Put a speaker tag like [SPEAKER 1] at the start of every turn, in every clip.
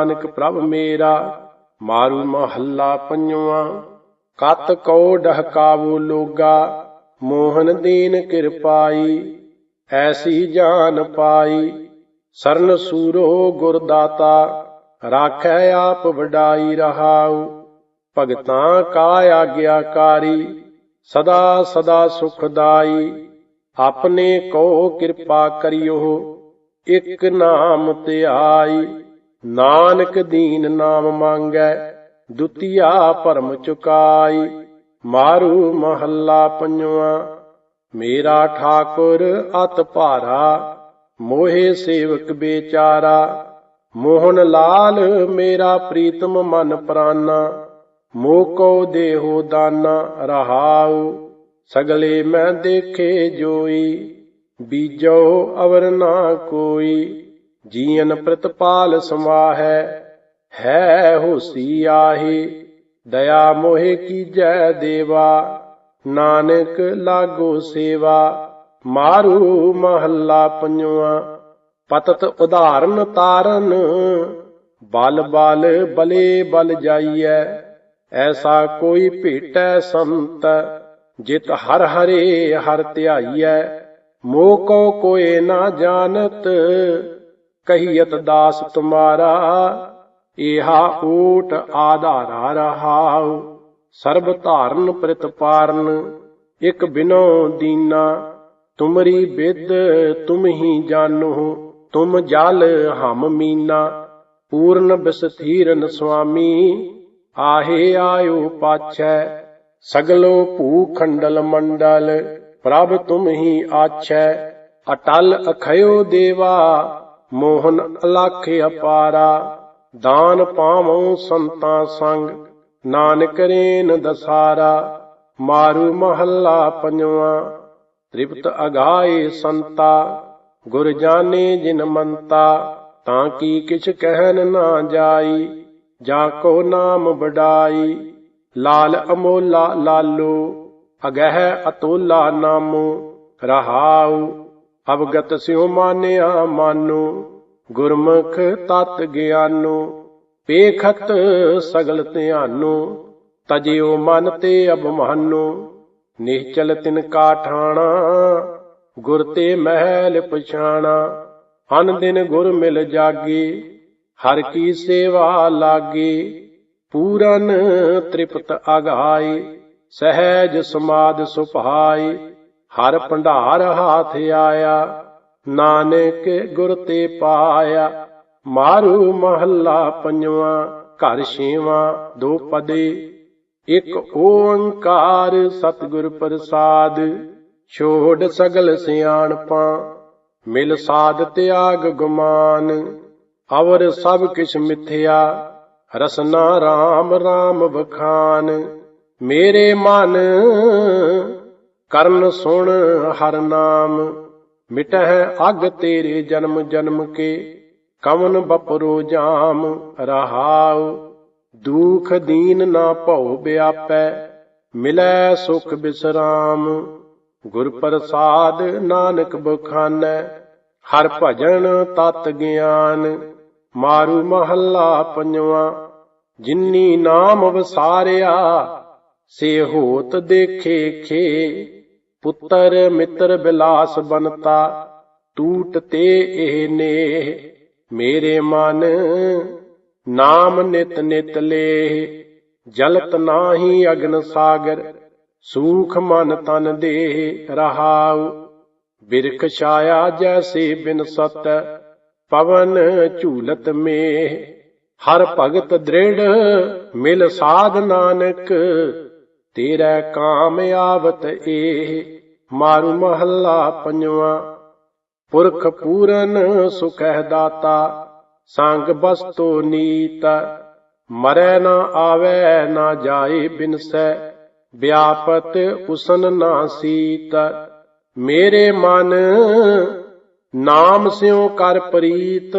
[SPEAKER 1] ਨਾਨਕ ਪ੍ਰਭ ਮੇਰਾ, ਮਾਰੂ ਮਹੱਲਾ ਪੰਜਵਾ। ਕਤ ਕੋ ਡਹਕਾਵੋ ਲੋਗਾ, ਮੋਹਨ ਦੀਨ ਕਿਰਪਾਈ, ਐਸੀ ਜਾਨ ਪਾਈ। ਸਰਨ ਸੂਰੋ ਗੁਰਦਾਤਾ, ਰਾਖੈ ਆਪ ਵਡਾਈ ਰਹਾਉ। ਭਗਤਾਂ ਕਾ ਆਗਿਆਕਾਰੀ, ਸਦਾ ਸਦਾ ਸੁਖਦਾਈ। ਆਪਣੇ ਕੋ ਕਿਰਪਾ ਕਰਿਓ, ਇਕ ਨਾਮ ਧਿਆਈ। ਨਾਨਕ ਦੀਨ ਨਾਮ ਮੰਗੈ, ਦੁਤੀਆ ਭਰਮ ਚੁਕਾਈ, ਮਾਰੂ ਮਹੱਲਾ ਪੰਜਵਾ। ਮੇਰਾ ਠਾਕੁਰ ਅਤ ਭਾਰਾ, ਮੋਹੇ ਸੇਵਕ ਬੇਚਾਰਾ। ਮੋਹਨ ਲਾਲ, ਮੇਰਾ ਪ੍ਰੀਤਮ ਮਨ ਪ੍ਰਾਨਾ। ਮੋਕੋ ਦੇਹੋ ਦਾਨਾ ਰਹਾਉ, ਸਗਲੇ ਮੈਂ ਦੇਖੇ ਜੋਈ। ਬੀਜੋ ਅਵਰ ਨਾ ਕੋਈ। ਜੀਨ ਪ੍ਰਤਪਾਲ ਸਮਾਹੈ ਹੈ ਹੋਸੀ ਆਹੀ, ਦਇਆ ਮੋਹਿ ਕੀਜੈ ਦੇਵਾ, ਨਾਨਕ ਲਾਗੋ ਸੇਵਾ, ਮਾਰੂ ਮਹੱਲਾ ਪੰਜਵਾ, ਪਤਤ ਉਦਾਹਰਨ ਤਾਰਨ, ਬਲ ਬਲ ਬਲੇ ਬਲ ਜਾਈਐ, ਐਸਾ ਕੋਈ ਭੇਟੈ ਸੰਤ, ਜਿਤ ਹਰ ਹਰੇ ਹਰ ਧਿਆਈਐ, ਮੋਹ ਕੋ ਕੋਏ ਨਾ ਜਾਣਤ ਕਹੀਤ ਦਾਸ ਤੁਮਾਰਾ, ਏਹਾ ਊਟ ਆਧਾਰਾ ਰਹਾਉ। ਸਰਬ ਧਾਰਨ ਪ੍ਰਿਤ ਪਾਰਨ, ਇਕ ਬਿਨੋ ਦੀਨਾ। ਤੁਮਰੀ ਬਿਦ ਤੁਮ ਹੀ ਜਾਣੋ, ਤੁਮ ਜਲ ਹਮ ਮੀਨਾ। ਪੂਰਨ ਬਸਥੀਰਨ ਸੁਆਮੀ ਆਹੇ ਆਇਓ ਪਾਛੈ। ਸਗਲੋ ਭੂਖੰਡਲ ਮੰਡਲ, ਪ੍ਰਭ ਤੁਮ ਹੀ ਆਛੈ। ਅਟਲ ਅਖਯੋ ਦੇਵਾ ਮੋਹਨ ਅਲਖ ਅਪਾਰਾ, ਦਾਨ ਪਾਵਉ ਸੰਤਾਂ ਸੰਗ, ਨਾਨਕ ਰੇਨ ਦਸਾਰਾ, ਮਾਰੂ ਮਹੱਲਾ ਪੰਜਵਾ, ਤ੍ਰਿਪਤ ਅਗਾਏ ਸੰਤਾ, ਗੁਰ ਜਾਣੇ ਜਿਨ ਮੰਤਾ, ਤਾਂ ਕੀ ਕਿਛ ਕਹਿਨ ਨਾ ਜਾਈ, ਜਾ ਕੋ ਨਾਮ ਬਡਾਈ ਲਾਲ ਅਮੋਲਾ ਲਾਲੋ, ਅਗਹਿ ਅਤੋਲਾ ਨਾਮੋ, ਰਹਾਉ ਅਵਗਤ ਸਿਉ ਮਾਨਿਆ ਮਾਨੋ, ਗੁਰਮੁਖ ਤਤ ਗਿਆਨੋ, ਪੇਖਤ ਸਗਲ ਧਿਆਨੋ ਤਜਿਓ ਮਨ ਤੇ ਅਭਮਾਨੋ, ਨਿਹਚਲ ਤਿਨ ਕਾ ਠਾਣਾ, ਗੁਰ ਤੇ ਮਹਿਲ ਪਛਾਣਾ ਹਨ ਦਿਨ ਗੁਰ ਮਿਲ ਜਾਗੀ, ਹਰ ਕੀ ਸੇਵਾ ਲਾਗੇ, ਪੂਰਨ ਤ੍ਰਿਪਤ ਅਗਾਈ ਸਹਿਜ ਸਮਾਦ ਸੁਭਾਈ ਹਰ ਭੰਡਾਰ ਹਾਥ ਆਇਆ, ਨਾਨਕ ਗੁਰ ਤੇ ਪਾਇਆ। ਮਾਰੂ ਮਹੱਲਾ ਪੰਜਵਾ, ਘਰ ਛੇਵਾਂ, ਦੋ ਪਦੇ। ਇਕ ਓੰਕਾਰ ਸਤਿਗੁਰ ਪ੍ਰਸਾਦ, ਛੋੜ ਸਗਲ ਸਿਆਣਪਾਂ। ਮਿਲ ਸਾਧ ਤਿਆਗ ਗੁਮਾਨ, ਅਵਰ ਸਭ ਕਿਛ ਮਿਥਿਆ। ਰਸਨਾ RAM RAM ਬਖਾਨ ਮੇਰੇ ਮਨ ਕਰਨ ਸੁਣ ਹਰ ਨਾਮ, ਮਿਟਹਿ ਅਗ ਤੇਰੇ ਜਨਮ ਜਨਮ ਕੇ, ਕਵਨ ਬਪਰੋ ਜਾਮ ਰਹਾਉ, ਦੁਖ ਦੀਨ ਨਾ ਭਉ ਬਿਆਪੈ, ਮਿਲੈ ਸੁਖ ਬਿਸਰਾਮ। ਗੁਰ ਪ੍ਰਸਾਦ ਨਾਨਕ ਬਖਾਨੈ, ਹਰ ਭਜਨ ਤਤ ਗਿਆਨ, ਮਾਰੂ ਮਹੱਲਾ ਪੰਜਵਾ, ਜਿਨੀ ਨਾਮ ਵਸਾਰਿਆ, ਸੇ ਹੋਤ ਦੇਖੇ ਖੇ। ਪੁੱਤਰ ਮਿੱਤਰ ਬਿਲਾਸ ਬਨਤਾ ਟੂਟ ਤੇ ਇਹ ਨੇ ਮੇਰੇ ਮਨ ਨਾਮ ਨਿਤ ਨਿਤ ਲੇ ਜਲਤ ਨਾਹੀ ਅਗਨ ਸਾਗਰ, ਸੂਖ ਮਨ ਤਨ ਦੇ ਰਹਾਉ, ਬਿਰਖ ਛਾਇਆ ਜੈਸੇ ਬਿਨ ਸਤ, ਪਵਨ ਝੂਲਤ ਮੇ ਹਰ ਭਗਤ ਦ੍ਰਿੜ ਮਿਲ ਸਾਧ ਨਾਨਕ ਤੇਰਾ ਕਾਮ ਆਵਤ ਏ ਮਾਰੂ ਮਹੱਲਾ ਪੰਜਵਾ। ਪੁਰਖ ਪੂਰਨ ਸੁਖਹਿ ਦਾਤਾ, ਸੰਗ ਬਸਤੋ ਨੀਤ। ਮਰੈ ਨਾ ਆਵੈ, ਨਾ ਜਾਏ ਬਿਨਸੈ, ਵਿਆਪਤ ਉਸਨ ਨਾ ਸੀਤ। ਮੇਰੇ ਮਨ ਨਾਮ ਸਿਉ ਕਰ ਪ੍ਰੀਤ,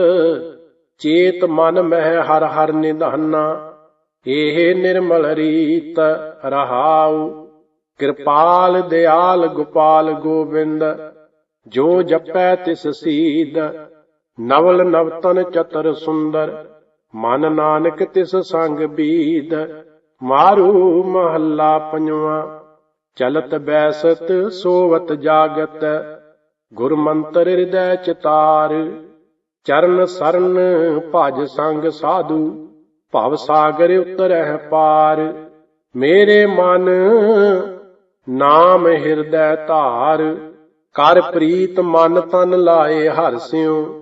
[SPEAKER 1] ਚੇਤ ਮਨ ਮਹਿ ਹਰ ਹਰ ਨਿਧਾਨਾ। ਇਹ ਨਿਰਮਲ ਰੀਤ ਰਹਾਉ। ਕਿਰਪਾਲ ਦਿਆਲ ਗੋਪਾਲ ਗੋਬਿੰਦ, ਜੋ ਜਪੈ ਤਿਸ ਸੀਦ। ਨਵਲ ਨਵਤਨ ਚਤਰ ਸੁੰਦਰ, ਮਨ ਨਾਨਕ ਤਿਸ ਸੰਗ ਬੀਦ। ਮਾਰੂ ਮਹੱਲਾ ਪੰਜਵਾ, ਚਲਤ ਬੈਸਤ ਸੋਵਤ ਜਾਗਤ। ਗੁਰ ਮੰਤਰ ਹਿਰਦੈ ਚਿਤਾਰ, ਚਰਨ ਸਰਨ ਭਜ ਸੰਗ ਸਾਧੂ। ਭਵ ਸਾਗਰ ਉਤਰਹਿ ਪਾਰ। ਮੇਰੇ ਮਨ ਨਾਮ ਹਿਰਦੈ ਧਾਰ। ਕਰ ਪ੍ਰੀਤ ਮਨ ਤਨ ਲਾਏ ਹਰਿ ਸਿਉ।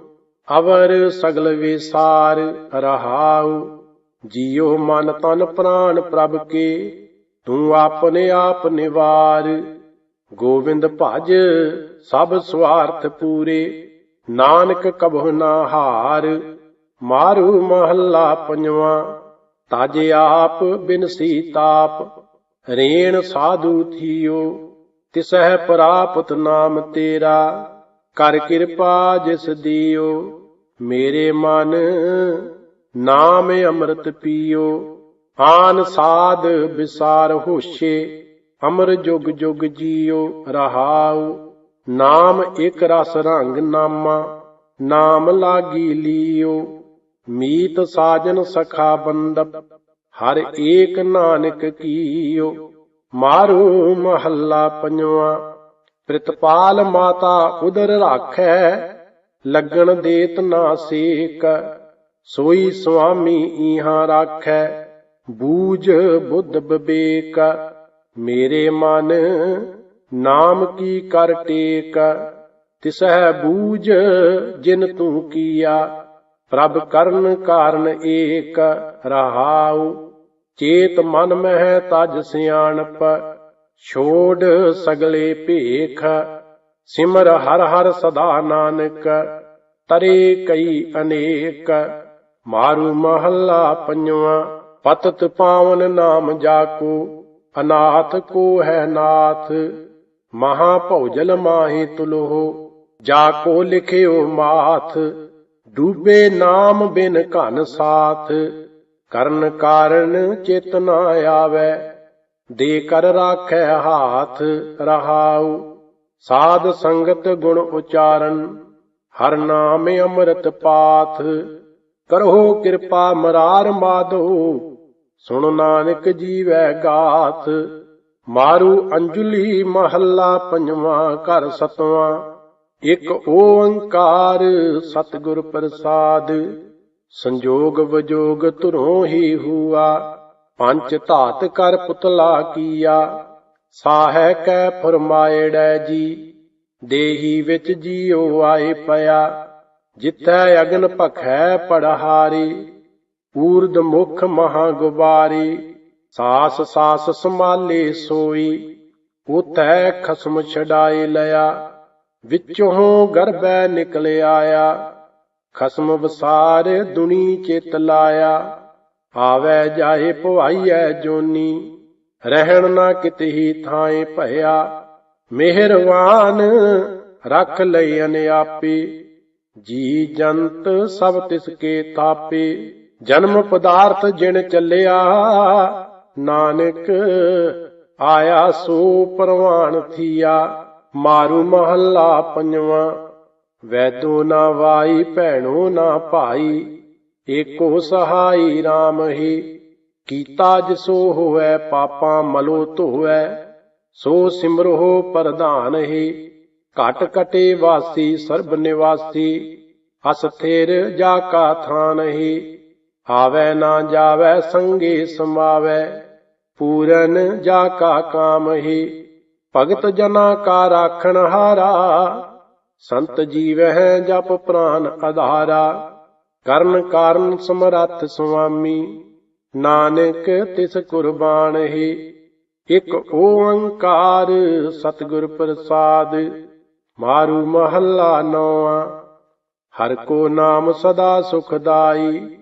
[SPEAKER 1] ਅਵਰ ਸਗਲ ਵਿਸਾਰ ਰਹਾਉ। ਜੀਉ ਮਨ ਤਨ ਪ੍ਰਾਨ ਪ੍ਰਭ ਕੇ। ਤੂੰ ਆਪਣੇ ਆਪ ਨਿਵਾਰ। ਗੋਵਿੰਦ ਭਜ ਸਭ ਸਵਾਰਥ ਪੂਰੇ। ਨਾਨਕ ਕਬਹੁ ਨਾ ਹਾਰ। ਮਾਰੂ ਮਹੱਲਾ ਪੰਜਵਾ, ਤਜ ਆਪ ਬਿਨ ਤਾਪ, ਰੇਣ ਸਾਧੂ ਥੀਓ, ਤਿਸਹਿ ਪ੍ਰਾਪਤ ਨਾਮ ਤੇਰਾ, ਕਰ ਕਿਰਪਾ ਜਿਸ ਦਿਓ, ਮੇਰੇ ਮਨ ਨਾਮ ਅੰਮ੍ਰਿਤ ਪੀਓ, ਆਨ ਸਾਧ ਵਿਸਾਰ ਹੋਸ਼ੇ, ਅਮਰ ਜੁਗ ਜੁਗ ਜੀਓ, ਰਹਾਉ, ਨਾਮ ਇਕ ਰਸ ਰੰਗ ਨਾਮਾ, ਨਾਮ ਲਾਗੀ ਲੀਓ ਮੀਤ ਸਾਜਨ ਸਖਾ ਬੰਦਪ ਹਰ ਏਕ ਨਾਨਕ ਕੀਓ। ਮਾਰੂ ਮਹੱਲਾ ਪੰਜਵਾ, ਪ੍ਰਿਤਪਾਲ ਮਾਤਾ ਉਦਰ ਰਾਖੈ, ਲੱਗਣ ਦੇਤ ਨਾ ਸੇਕ। ਸੋਈ ਸੁਆਮੀ ਈਹਾਂ ਰਾਖੈ, ਬੂਝ ਬੁੱਧ ਬਿਬੇਕ। ਮੇਰੇ ਮਨ ਨਾਮ ਕੀ ਕਰ ਟੇਕ, ਤਿਸਹਿ ਬੂਝ ਜਿਨ ਤੂੰ ਕੀਆ। ਪ੍ਰਭ ਕਰਨ ਕਾਰਨ ਏਕ ਰਹਾਉ, ਚੇਤ ਮਨ ਮਹਿ ਤਜ ਸਿਆਣਪ, ਛੋੜ ਸਗਲੇ ਭੇਖ, ਸਿਮਰ ਹਰ ਹਰ ਸਦਾ ਨਾਨਕ, ਤਰੇ ਕਈ ਅਨੇਕ, ਮਾਰੂ ਮਹੱਲਾ ਪੰਜਵਾ, ਪਤਤ ਪਾਵਨ ਨਾਮ ਜਾਕੋ, ਅਨਾਥ ਕੋ ਹੈ ਨਾਥ, ਮਹਾ ਭੌਜਲ ਮਾਹੀ ਤੁਲੋ ਜਾ ਕੋ ਲਿਖਿਓ ਮਾਥ ਡੂਬੇ ਨਾਮ ਬਿਨ ਘਨ ਸਾਥ, ਕਰਨ ਕਾਰਨ ਚਿਤ ਨਾ ਆਵੇ। ਦੇ ਕਰ ਰਾਖੈ ਹਾਥ ਰਹਾਉ, ਸਾਧ ਸੰਗਤ ਗੁਣ ਉਚਾਰਨ, ਹਰ ਨਾਮ ਅੰਮ੍ਰਿਤ ਪਾਥ। ਕਰੋ ਕਿਰਪਾ ਮਰਾਰ ਮਾਧੋ, ਸੁਣ ਨਾਨਕ ਜੀਵੈ ਗਾਥ। ਮਾਰੂ ਅੰਜਲੀ ਮਹੱਲਾ ਪੰਜਵਾਂ ਘਰ ਸਤਵਾਂ। ਇਕ ਓੰਕਾਰ ਸਤਿਗੁਰ ਪ੍ਰਸਾਦ, ਸੰਜੋਗ ਵਿਜੋਗ ਧੁਰੋਂ ਹੀ ਹੁਆ, ਪੰਜ ਧਾਤ ਕਰ ਪੁਤਲਾ ਕੀਆ, ਸਾਹੈ ਕੈ ਫਰਮਾਇੜੈ ਜੀ, ਦੇਹੀ ਵਿੱਚ ਜੀਉ ਆਏ ਪਿਆ, ਜਿੱਥੈ ਅਗਨ ਭਖੈ ਪੜਹਾਰੀ ਊਰਦ ਮੁਖ ਮਹਾ ਗੁਬਾਰੀ, ਸਾਸ ਸਾਸ ਸੰਭਾਲੇ ਸੋਈ ਉਤੈ ਖਸਮ ਛਡਾਏ ਲਿਆ। ਵਿੱਚੋਂ ਗਰਬੈ ਨਿਕਲ ਆਇਆ, ਖਸਮ ਵਸਾਰ ਦੁਨੀ ਚਿਤ ਲਾਇਆ। ਆਵੈ ਜਾਏ ਭਵਾਈਐ ਜੋਨੀ, ਰਹਿਣ ਨਾ ਕਿਤਹੀ ਥਾਏ ਭਇਆ। ਮਿਹਰਵਾਨ ਰੱਖ ਲਈ ਅਨਿਆਪੀ, ਜੀ ਜੰਤ ਸਭ ਤਿਸ ਕੇ ਤਾਪੇ। ਜਨਮ ਪਦਾਰਥ ਜਿਣ ਚੱਲਿਆ, ਨਾਨਕ ਆਇਆ ਸੋ ਪ੍ਰਵਾਨ ਥੀਆ। ਮਾਰੂ ਮਹੱਲਾ ਪੰਜਵਾ। ਵੈਦੋ ਨਾ ਵਾਈ, ਭੈਣੋ ਨਾ ਭਾਈ, ਏਕੋ ਸਹਾਈ RAM ਹੀ। ਕੀਤਾ ਜਿਸੋ ਹੋਵੇ, ਪਾਪਾਂ ਮਲੋ ਧੋਵੈ, ਸੋ ਸਿਮਰੋ ਪ੍ਰਧਾਨ ਹੀ। ਘਟ ਕਟੇ ਵਾਸੀ, ਸਰਬ ਨਿਵਾਸੀ ਅਸਥਿਰ ਜਾ ਕਾ ਥਾਨ ਹੀ। ਆਵੈ ਨਾ ਜਾਵੈ, ਸੰਗੇ ਸਮਾਵੈ, ਪੂਰਨ ਜਾ ਕਾ ਕਾਮ ਹੀ। ਭਗਤ ਜਨਾ ਕਾ ਰਾਖਣ ਹਾਰਾ, ਸੰਤ ਜੀਵਹਿ ਜਪ ਪ੍ਰਾਨ ਆਧਾਰਾ ਕਰਨ ਕਾਰਨ ਸਮਰੱਥ ਸੁਆਮੀ, ਨਾਨਕ ਤਿਸ ਕੁਰਬਾਨ ਹੀ। ਇਕ ਓੰਕਾਰ ਸਤਿਗੁਰ ਪ੍ਰਸਾਦ, ਮਾਰੂ ਮਹੱਲਾ ਨੌਆ ਹਰ ਕੋ ਨਾਮ ਸਦਾ ਸੁਖਦਾਈ,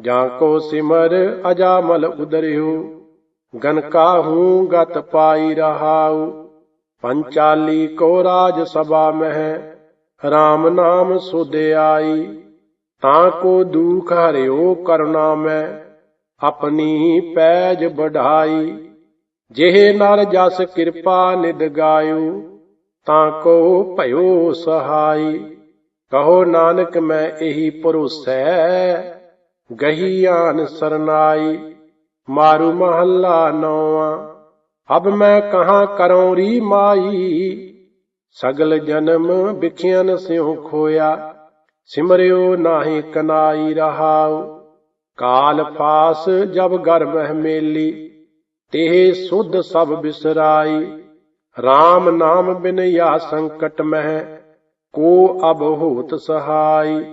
[SPEAKER 1] ਜਾਂ ਕੋ ਸਿਮਰ ਅਜਾਮਲ ਉਦਰਿਓ ਗਨ ਕਾਹੂ ਗਤ ਪਾਈ ਰਹਾਉ ਪੰਚਾਲੀ ਕੋ ਰਾਜ ਸਭਾ ਮਹਿ RAM ਨਾਮ ਸੁਦੇ ਆਈ। ਤਾਂ ਕੋ ਦੁਖ ਹਰਿਓ ਕਰੁਣਾ ਮੈਂ ਆਪਣੀ ਪੈਜ ਬਢਾਈ ਜਿਹੇ ਨਰ ਜਸ ਕਿਰਪਾ ਨਿਦ ਗਾਇਓ, ਤਾਂ ਕੋ ਭਇਓ ਸਹਾਈ। ਕਹੋ ਨਾਨਕ ਮੈਂ ਇਹੀ ਭਰੋਸੈ ਗਹੀਆਨ ਸਰਨਾਈ। ਮਾਰੂ ਮਹੱਲਾ ਨੌਵਾਂ ਅਬ ਮੈਂ ਕਹਾਂ ਕਰਉ ਰੀ ਮਾਈ। ਸਗਲ ਜਨਮ ਵਿਖਿਆਨ ਸਿਉ ਖੋਇਆ। ਸਿਮਰਿਓ ਨਾਹੀ ਕਨਾਈ ਰਹਾਉ। ਕਾਲ ਫਾਸ ਜਬ ਗਰ ਮੇਲੀ। ਤੇ ਸੁਧ ਸਭ ਬਿਸਰਾਈ। RAM ਨਾਮ ਬਿਨ ਯਾ ਸੰਕਟ ਮਹਿ। ਕੋ ਅਬ ਹੋਤ ਸਹਾਈ।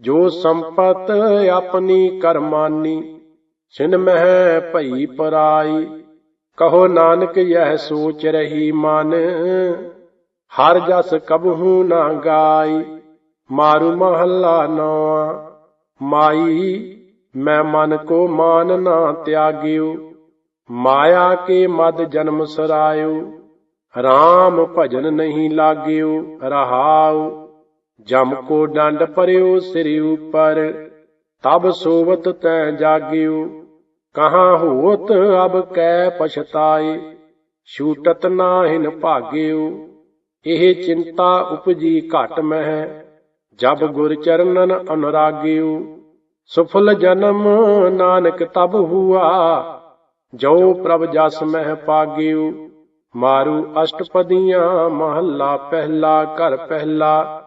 [SPEAKER 1] ਜੋ ਸੰਪਤ ਆਪਣੀ ਕਰਮਾਨੀ। ਛਿਨ ਮਹਿ ਭਈ ਪਰਾਈ। ਕਹੋ ਨਾਨਕ ਯਹ ਸੋਚ ਰਹੀ ਮਨ, ਹਰ ਜਸ ਕਬਹੂ ਨਾ ਗਾਈ। ਮਾਰੂ ਮਹੱਲਾ ਨੌਆ ਮਾਈ, ਮੈਂ ਮਨ ਕੋ ਮਾਨ ਨਾ ਤਿਆਗਿਓ ਮਾਇਆ ਕੇ ਮਦ ਜਨਮ ਸਰਾਇਓ RAM ਭਜਨ ਨਹੀਂ ਲਾਗਿਓ ਰਹਾਉ। ਜਮ ਕੋ ਡੰਡ ਪਰਿਓ ਸਿਰ ਉਪਰ, ਤਬ ਸੋਵਤ ਤੈ ਜਾਗਿਓ ਕਹਾਂ ਹੋਤ ਅਬ ਕੈ ਪਛਤਾਏ, ਛੂਟਤ ਨਾਹਿਨ ਭਾਗਿਓ, ਇਹ ਚਿੰਤਾ ਉਪਜੀ ਘਟ ਮਹਿ, ਜਬ ਗੁਰ ਚਰਨਨ ਅਨੁਰਾਗਿਓ। ਸੁਫਲ ਜਨਮ ਨਾਨਕ ਤਬ ਹੁਆ, ਜੋ ਪ੍ਰਭ ਜਸ ਮਹਿ ਪਾਗਿਓ। ਮਾਰੂ ਅਸ਼ਟਪਦੀਆਂ ਮਹੱਲਾ ਪਹਿਲਾ, ਘਰ ਪਹਿਲਾ,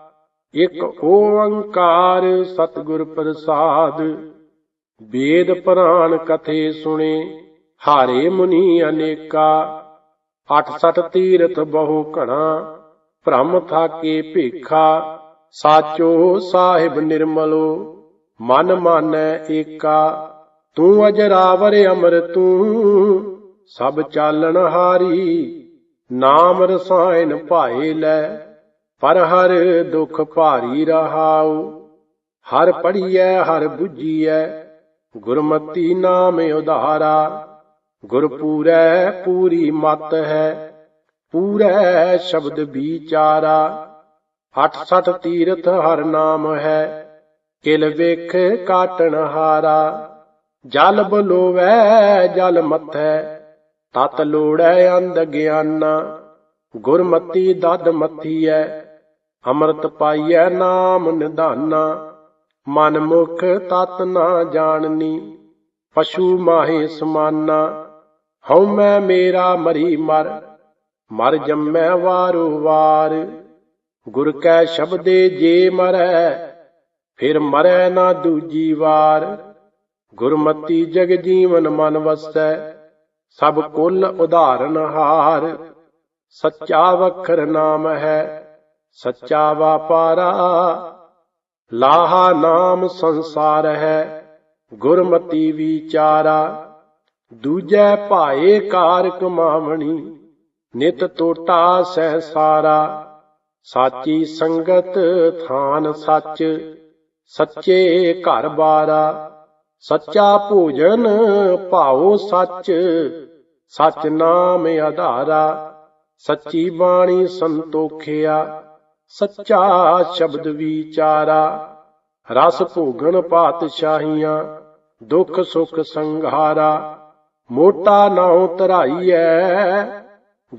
[SPEAKER 1] ਇਕ ਓੰਕਾਰ ਸਤਿਗੁਰ ਪ੍ਰਸਾਦ। ਵੇਦ ਪੁਰਾਣ ਕਥੇ ਸੁਣੇ, ਹਾਰੇ ਮੁਨੀ ਅਨੇਕਾ, ਅਠ ਸਠ ਤੀਰਥ ਬਹੁ ਘਣਾ, ਭ੍ਰਮ ਥਾਕੇ ਭੇਖਾ, ਸਾਚੋ ਸਾਹਿਬ ਨਿਰਮਲੋ, ਮਨ ਮਾਨੈ ਏਕਾ, ਤੂੰ ਅਜਰਾਵਰ ਅਮਰ ਤੂੰ, ਸਭ ਚਾਲਣ ਹਾਰੀ, ਨਾਮ ਰਸਾਇਣ ਭਾਏ ਲੈ, ਪਰ ਹਰ ਦੁਖ ਭਾਰੀ ਰਹਾਉ, ਹਰ ਪੜੀਐ ਹਰ 부ਜੀਐ ਗੁਰਮਤੀ ਨਾਮ ਉਧਾਰਾ, ਗੁਰਪੂਰੈ ਪੂਰੀ ਮਤ ਹੈ, ਪੂਰੈ ਸ਼ਬਦ ਵਿਚਾਰਾ। 68 ਤੀਰਥ ਹਰ ਨਾਮ ਹੈ, ਕਿਲ ਵੇਖ ਕਾਟਣ ਹਾਰਾ। ਜਲ ਬਲੋਵੈ, ਜਲ ਮਥੈ, ਤਤ ਲੋੜੈ ਅੰਧ ਗਿਆਨਾ। ਗੁਰਮਤੀ ਦਦ ਮਥੀਐ, ਅੰਮ੍ਰਿਤ ਪਾਈਐ ਨਾਮ ਨਿਧਾਨਾ। ਮਨ ਮੁਖ ਤਤ ਨਾ ਜਾਣਨੀ, ਪਸ਼ੂ ਮਾਹੇ ਸਮਾਨਾ। ਹਉ ਮੈਂ ਮੇਰਾ ਮਰੀ ਮਰ ਮਰ ਜੰਮੈ ਵਾਰੋ ਵਾਰ। ਗੁਰ ਕੈ ਸ਼ਬਦੇ ਜੇ ਮਰੈ, ਫਿਰ ਮਰੈ ਨਾ ਦੂਜੀ ਵਾਰ। ਗੁਰਮਤੀ ਜਗ ਜੀਵਨ ਮਨ ਵਸੈ, ਸਭ ਕੁੱਲ ਉਧਾਰਨ ਹਾਰ। ਸੱਚਾ ਵਖਰ ਨਾਮ ਹੈ, ਸੱਚਾ ਵਾਪਾਰਾ ਲਾਹਾ ਨਾਮ ਸੰਸਾਰ ਹੈ ਗੁਰਮਤੀ ਵਿਚਾਰਾ। ਦੂਜੈ ਭਾਏ ਕਾਰ ਕਮਾਵਣੀ, ਨਿਤ ਟੋਟਾ ਸਹਿ ਸਾਰਾ ਸਾਚੀ ਸੰਗਤ ਥਾਨ ਸੱਚ, ਸੱਚੇ ਘਰ ਬਾਰਾ। ਸੱਚਾ ਭੋਜਨ ਭਾਉ ਸੱਚ, ਸਚ ਨਾਮ ਆਧਾਰਾ ਸੱਚੀ ਬਾਣੀ ਸੰਤੋਖਿਆ। ਸੱਚਾ ਸ਼ਬਦ ਵਿਚਾਰਾ, ਰਸ ਭੋਗਣ ਪਾਤਸ਼ਾਹੀਆਂ, ਦੁੱਖ ਸੁਖ ਸੰਘਾਰਾ, ਮੋਟਾ ਨਾਉ ਧਰਾਈਐ,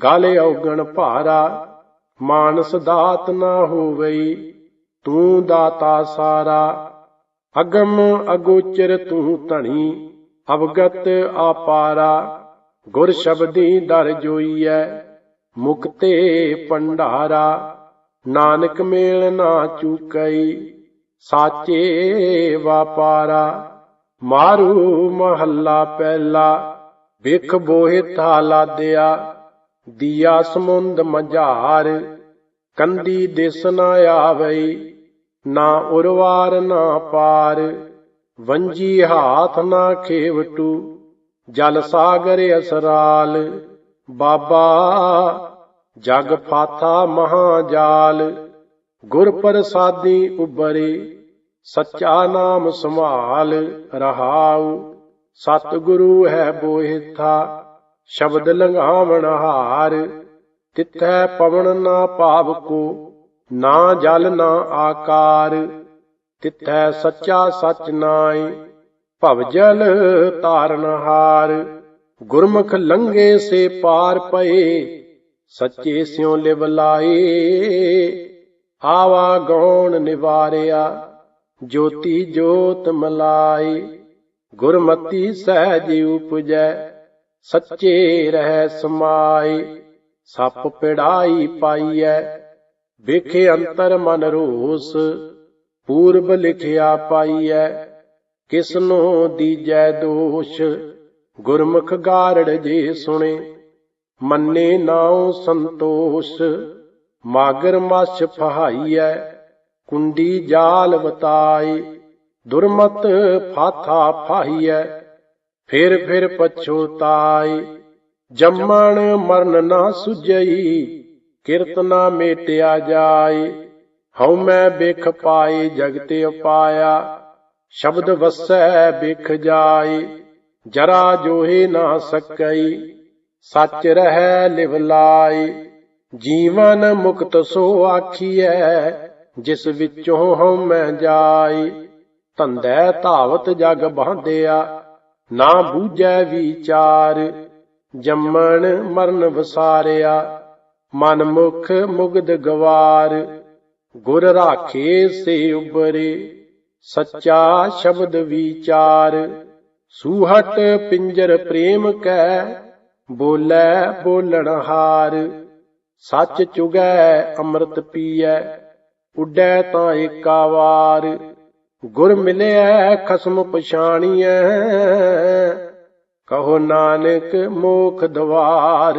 [SPEAKER 1] ਗਲ ਔਗਣ ਭਾਰਾ, ਮਾਨਸ ਦਾਤ ਨਾ ਹੋਵਈ, ਤੂੰ ਦਾਤਾ ਸਾਰਾ, ਅਗਮ ਅਗੋਚਰ ਤੂੰ ਧਣੀ, ਅਵਗਤ ਆਪਾਰਾ, ਗੁਰ ਸ਼ਬਦੀ ਦਰ ਜੋਈਐ, ਮੁਕਤੇ ਭੰਡਾਰਾ। ਨਾਨਕ ਮੇਲ ਨਾ ਚੁਕਈ, ਸਾਚੇ ਵਾਪਾਰਾ, ਮਾਰੂ ਮਹੱਲਾ ਪਹਿਲਾ, ਵਿਖ ਬੋਹਿ ਤਾ ਲਾਦਿਆ ਦੀਆ ਸਮੁੰਦ ਮਝਾਰ, ਕੰਦੀ ਦਿਸ ਨਾ ਆਵਈ, ਨਾ ਉਰਵਾਰ ਨਾ ਪਾਰ, ਵੰਜੀ ਹਾਥ ਨਾ ਖੇਵਟੂ, ਜਲ ਸਾਗਰ ਅਸਰਾਲ, ਬਾਬਾ ਜਗ ਫਾਥਾ ਮਹਾ ਜਾਲ ਗੁਰ ਪ੍ਰਸਾਦੀ ਉਬਰੇ ਸੱਚਾ ਨਾਮ ਸੰਭਾਲ ਰਹਾਉ ਸਤ ਗੁਰੂ ਹੈ ਬੋਹਿਥਾ, ਸ਼ਬਦ ਲੰਘਾਵਣ ਹਾਰ, ਤਿੱਥੈ ਪਵਨ ਨਾ ਪਾਵ ਕੋ, ਨਾ ਜਲ ਨਾ ਆਕਾਰ, ਤਿੱਥੈ ਸੱਚਾ ਸਚ ਨਾਈ ਭਵ ਜਲ ਤਾਰਨ ਹਾਰ, ਗੁਰਮੁਖ ਲੰਗੇ ਸੇ ਪਾਰ ਪਏ ਸੱਚੇ ਸਿਉ ਲਿਵ ਲਾਏ ਆਵਾ ਗੌਣ ਨਿਵਾਰਿਆ, ਜੋਤੀ ਜੋਤ ਮਲਾਈ ਗੁਰਮਤੀ ਸਹਿਜ ਉਪਜੈ, ਸੱਚੇ ਰਹਿ ਸਮਾਈ ਸੱਪ ਪਿੜਾਈ ਪਾਈਐ, ਵੇਖੇ ਅੰਤਰ ਮਨ ਰੋਸ, ਪੂਰਬ ਲਿਖਿਆ ਪਾਈਐ, ਕਿਸਨੋ ਦੀਜੈ ਦੋਸ਼, ਗੁਰਮੁਖ ਗਾਰੜ ਜੇ ਸੁਣੇ ਮੰਨੇ ਨਾਉ ਸੰਤੋਸ, ਮਾਗਰ ਮਛ ਫਹਾਈਐ, ਕੁੰਡੀ ਜਾਲ ਵਤਾਈ ਦੁਰਮਤ ਫਾਥਾ ਫਾਹੀਐ, ਫਿਰ ਫਿਰ ਪਛੋਤਾਈ ਜੰਮਣ ਮਰਨ ਨਾ ਸੁਜਈ, ਕਿਰਤ ਨਾ ਮੇਟਿਆ ਜਾਏ, ਹਉ ਮੈਂ ਬਿਖ ਪਾਏ, ਜਗਤ ਉਪਾਇਆ ਸ਼ਬਦ ਵਸੈ ਬਿਖ ਜਾਏ, ਜਰਾ ਜੋਹੇ ਨਾ ਸਕਈ ਸੱਚ ਰਹਿ ਲਿਵ ਲਾਈ ਜੀਵਨ ਮੁਕਤ ਸੋ ਆਖੀਐ, ਜਿਸ ਵਿੱਚੋਂ ਹਉ ਮੈਂ ਜਾਈ ਧੰਦੈ ਧਾਵਤ ਜਗ ਬਾਂਧਿਆ, ਨਾ ਬੂਝੈ ਵਿਚਾਰ। ਜੰਮਣ ਮਰਨ ਵਸਾਰਿਆ, ਮਨ ਮੁਖ ਮੁਗਦ ਗਵਾਰ। ਗੁਰ ਰਾਖੇ ਸੇ ਉਬਰੇ, ਸੱਚਾ ਸ਼ਬਦ ਵਿਚਾਰ। ਸੂਹਟ ਪਿੰਜਰ ਪ੍ਰੇਮ ਕੈ ਬੋਲੇ ਬੋਲਣਹਾਰ ਸੱਚ ਚੁਗੈ ਅੰਮ੍ਰਿਤ ਪੀਐ, ਉੱਡੈ ਤਾਂ ਏਕਾ ਵਾਰ, ਗੁਰ ਮਿਲਿਆ ਖਸਮ ਪਛਾਣੀਐ, ਕਹੋ ਨਾਨਕ ਮੋਖ ਦਵਾਰ।